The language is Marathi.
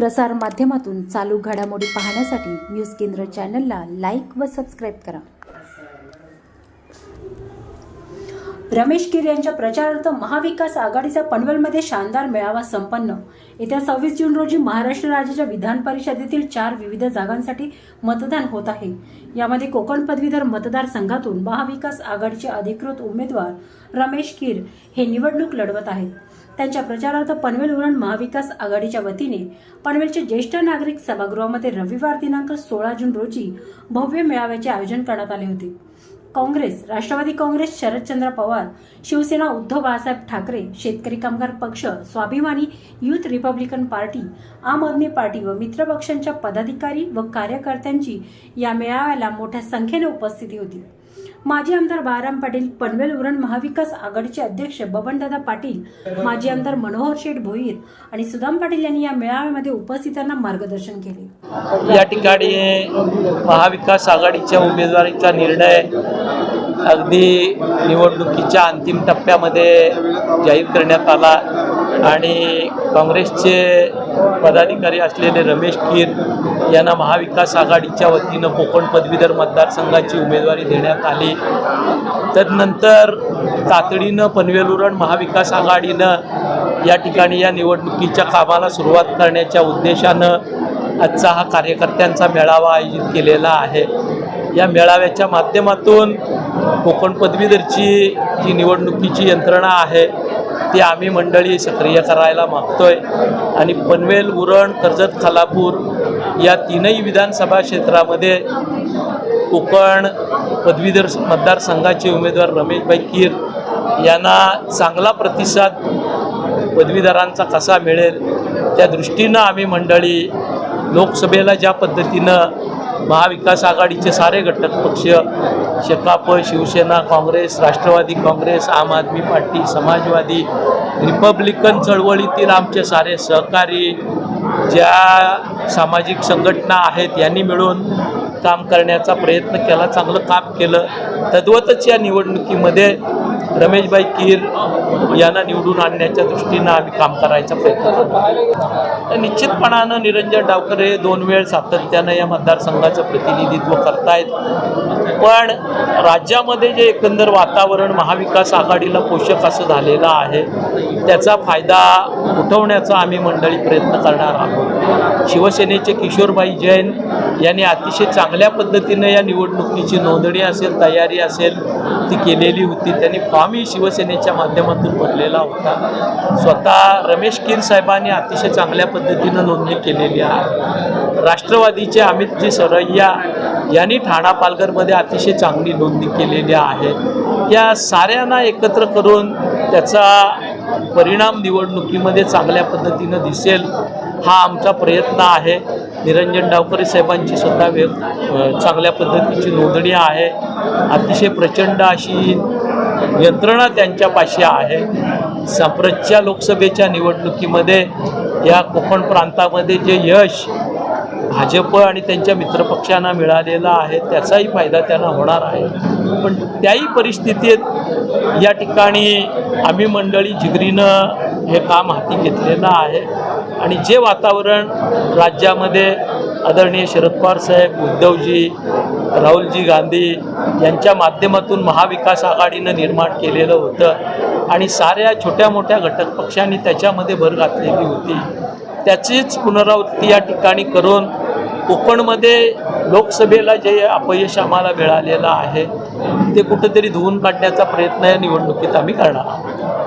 प्रसार माध्यमातून चालू घडामोडी पाहण्यासाठी न्यूज केंद्र चॅनलला लाईक व सबस्क्राईब करा. रमेश कीर यांच्या प्रचारार्थ महाविकास आघाडीचा पनवेलमध्ये शानदार मेळावा संपन्न. येत्या सव्वीस जून रोजी महाराष्ट्र राज्याच्या विधान परिषदेतील चार विविध जागांसाठी मतदान होत आहे. यामध्ये कोकण पदवीधर मतदारसंघातून महाविकास आघाडीचे अधिकृत उमेदवार रमेश कीर हे निवडणूक लढवत आहेत. त्यांच्या प्रचारार्थ पनवेल उरण महाविकास आघाडीच्या वतीने पनवेलचे ज्येष्ठ नागरिक सभागृहामध्ये रविवार दिनांक सोळा जून रोजी भव्य मेळाव्याचे आयोजन करण्यात आले होते. काँग्रेस राष्ट्रवादी काँग्रेस शरदचंद्र पवार शिवसेना उद्धव बाळासाहेब ठाकरे शेतकरी कामगार पक्ष स्वाभिमानी युथ रिपब्लिकन पार्टी आम आदमी पार्टी व मित्र पक्षांच्या पदाधिकारी व कार्यकर्त्यांची या मेळाव्याला मोठ्या संख्येने उपस्थिती होती. माजी आमदार बाराम पाटील पनवेल उरण महाविकास आघाडीचे अध्यक्ष बबनदादा पाटील माजी आमदार मनोहर शेठ भोईर आणि सुदाम पाटील यांनी या मेळाव्यामध्ये उपस्थितांना मार्गदर्शन केले. या ठिकाणी महाविकास आघाडीच्या उमेदवारीचा निर्णय अगदी निवडणुकीच्या अंतिम टप्प्यामध्ये जाहीर करण्यात आला. आणि काँग्रेसचे पदाधिकारी असलेले रमेश कीर यांना महाविकास आघाडीच्या वतीनं कोकण पदवीधर मतदारसंघाची उमेदवारी देण्यात आली. तदनंतर तातडीनं पनवेल उरण महाविकास आघाडीनं या ठिकाणी या निवडणुकीच्या कामाला सुरुवात करण्याच्या उद्देशानं आजचा हा कार्यकर्त्यांचा मेळावा आयोजित केलेला आहे. या मेळाव्याच्या माध्यमातून कोकण पदवीधरची जी निवडणुकीची यंत्रणा आहे ती आम्ही मंडळी सक्रिय करायला मागतोय. आणि पनवेल उरण कर्जत खालापूर या तीनही विधानसभा क्षेत्रामध्ये कोकण पदवीधर मतदारसंघाचे उमेदवार रमेशभाई कीर यांना चांगला प्रतिसाद पदवीधरांचा कसा मिळेल त्या दृष्टीनं आम्ही मंडळी लोकसभेला ज्या पद्धतीनं महाविकास आघाडीचे सारे घटक पक्ष शेकाप शिवसेना काँग्रेस राष्ट्रवादी काँग्रेस आम आदमी पार्टी समाजवादी रिपब्लिकन चळवळीतील आमचे सारे सहकारी ज्या सामाजिक संघटना आहेत यांनी मिळून काम करण्याचा प्रयत्न केला चांगलं काम केलं. तद्वतच या निवडणुकीमध्ये रमेशभाई कीर यांना निवडून आणण्याच्या दृष्टीनं आम्ही काम करायचा प्रयत्न करतो. निश्चितपणानं निरंजन डावकर हे दोन वेळ सातत्यानं या मतदारसंघाचं प्रतिनिधित्व करतायत. पण राज्यामध्ये जे एकंदर वातावरण महाविकास आघाडीला पोषक असं झालेलं आहे त्याचा फायदा उठवण्याचा आम्ही मंडळी प्रयत्न करणार आहोत. शिवसेनेचे किशोरबाई जैन यांनी अतिशय चांगल्या पद्धतीनं या निवडणुकीची नोंदणी असेल तयारी असेल ती केलेली होती. त्यांनी फॉर्मही शिवसेनेच्या माध्यमातून भरलेला होता. स्वतः रमेश कीर साहेबांनी अतिशय चांगल्या पद्धतीनं नोंदणी केलेली आहे. राष्ट्रवादीचे अमितजी सरय्या यांनी ठाणा पालघरमध्ये अतिशय चांगली नोंदणी केलेली आहे. या साऱ्यांना एकत्र करून त्याचा परिणाम निवडणुकीमध्ये चांगल्या पद्धतीनं दिसेल हा आमचा प्रयत्न आहे. निरंजन डावकरे साहेबांची सुद्धा वे चांगल्या पद्धतीची नोंदणी आहे. अतिशय प्रचंड अशी यंत्रणा त्यांच्यापाशी आहे. साप्रतच्या लोकसभेच्या निवडणुकीमध्ये या कोकण प्रांतामध्ये जे यश भाजप आणि त्यांच्या मित्रपक्षांना मिळालेलं आहे त्याचाही फायदा त्यांना होणार आहे. पण त्याही परिस्थितीत या ठिकाणी आम्ही मंडळी जिगरीनं हे काम हाती घेतलेलं आहे. आणि जे वातावरण राज्यामध्ये आदरणीय शरद पवार साहेब उद्धवजी राहुलजी गांधी यांच्या माध्यमातून महाविकास आघाडीनं निर्माण केलेलं होतं आणि साऱ्या छोट्या मोठ्या घटक पक्षांनी त्याच्यामध्ये भर घातलेली होती. त्याचीच पुनरावृत्ती या ठिकाणी करून कोकणमध्ये लोकसभेला जे अपयश आम्हाला मिळालेलं आहे ते कुठंतरी धुवून काढण्याचा प्रयत्न या निवडणुकीत आम्ही करणार आहोत.